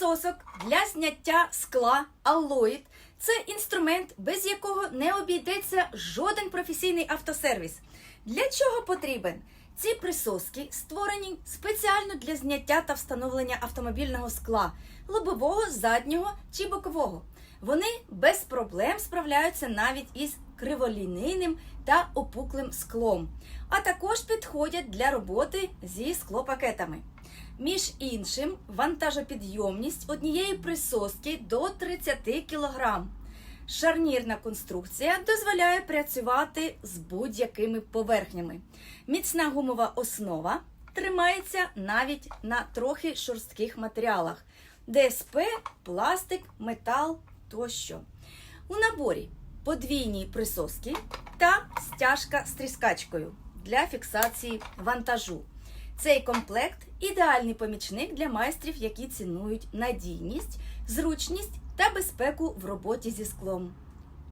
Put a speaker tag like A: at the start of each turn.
A: Присосок для зняття скла алоїд це інструмент, без якого не обійдеться жоден професійний автосервіс. Для чого потрібен? Ці присоски створені спеціально для зняття та встановлення автомобільного скла лобового, заднього чи бокового. Вони без проблем справляються навіть із криволінійним та опуклим склом, а також підходять для роботи зі склопакетами. Між іншим, вантажопідйомність однієї присоски до 30 кг. Шарнірна конструкція дозволяє працювати з будь-якими поверхнями. Міцна гумова основа тримається навіть на трохи шорстких матеріалах: ДСП, пластик, метал тощо. У наборі подвійні присоски та стяжка з тріскачкою для фіксації вантажу. Цей комплект ідеальний помічник для майстрів, які цінують надійність, зручність та безпеку в роботі зі склом.